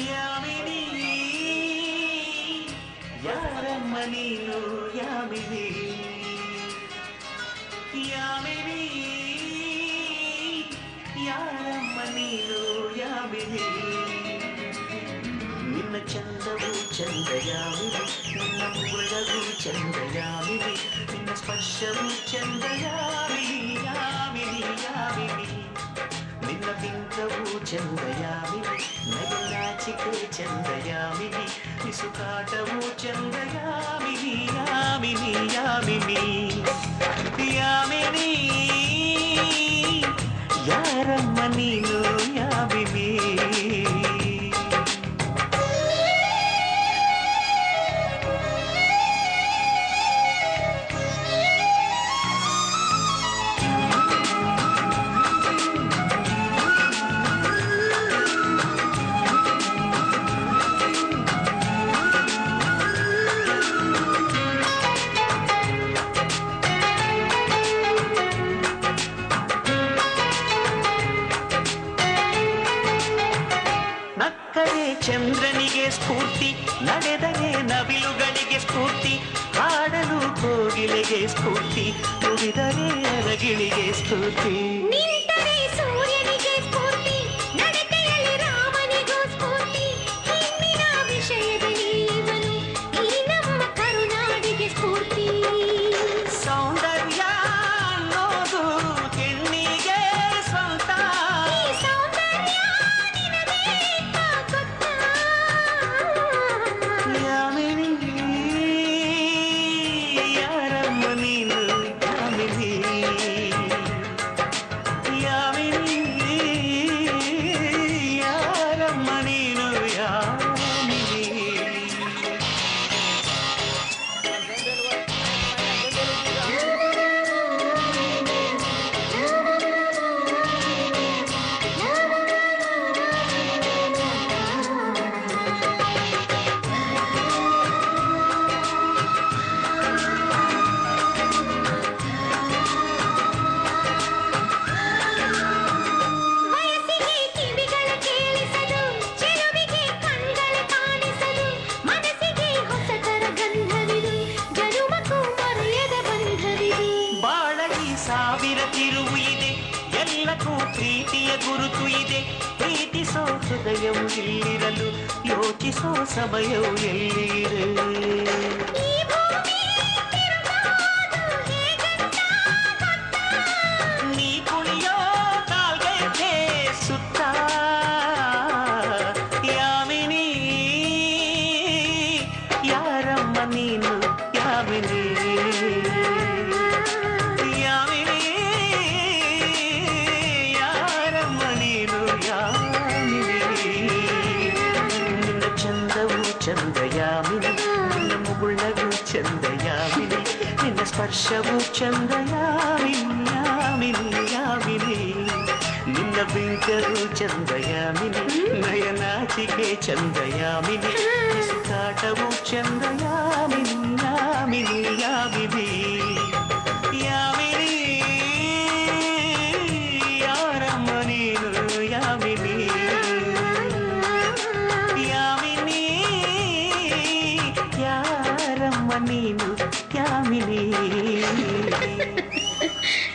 యామిని? యారమ్మ నీను యామిని? యామిని? యారమ్మ నీను యామిని? నిన్న చందవు చందయామిని నిన్న ముగుళగు చందయామిని నిన్న స్పర్శవు చందయామిని యామిని యామిని. నిన్న పింకవు చందయామిని నగనాచికే చందయామిని ఇసుకాటవు చందయామిని యామిని యామిని. యామిని. ಚಂದ್ರನಿಗೆ ಸ್ಫೂರ್ತಿ ನಡೆದರೆ ನವಿಲುಗಳಿಗೆ ಸ್ಫೂರ್ತಿ ಹಾಡಲು ಕೋಗಿಲೆಗೆ ಸ್ಫೂರ್ತಿ ನುಡಿದರೆ ಅರಗಿಳಿಗೆ ಸ್ಫೂರ್ತಿ. ಪ್ರೀತಿಯ ಗುರುತು ಇದೆ. ಪ್ರೀತಿಸೋ ಹೃದಯವು ಇಲ್ಲಿರಲು ಯೋಚಿಸೋ ಸಮಯವು ಎಲ್ಲಿದೆ? ಸ್ಪರ್ಶವು ಚಂದ ಯಾಮಿನಿ ಯಾಮಿನಿ ಯಾಮಿನಿ ನಿನ್ನ ಬಿಂಕವು ಚಂದ ಯಾಮಿನಿ ನಯನಾಚಿಕೆ ಚಂದ ಯಾಮಿನಿ ಕಾಟವು ಚಂದ ಯಾಮಿನಿ ಯಾಮಿನಿ ಯಾಮಿನಿ ಯಾಮಿನಿ ಯಾರಮ್ಮ ನೀನು ಯಾಮಿನಿ ಯಾಮಿನಿ ಯಾರಮ್ಮ ನೀನು क्या मिली।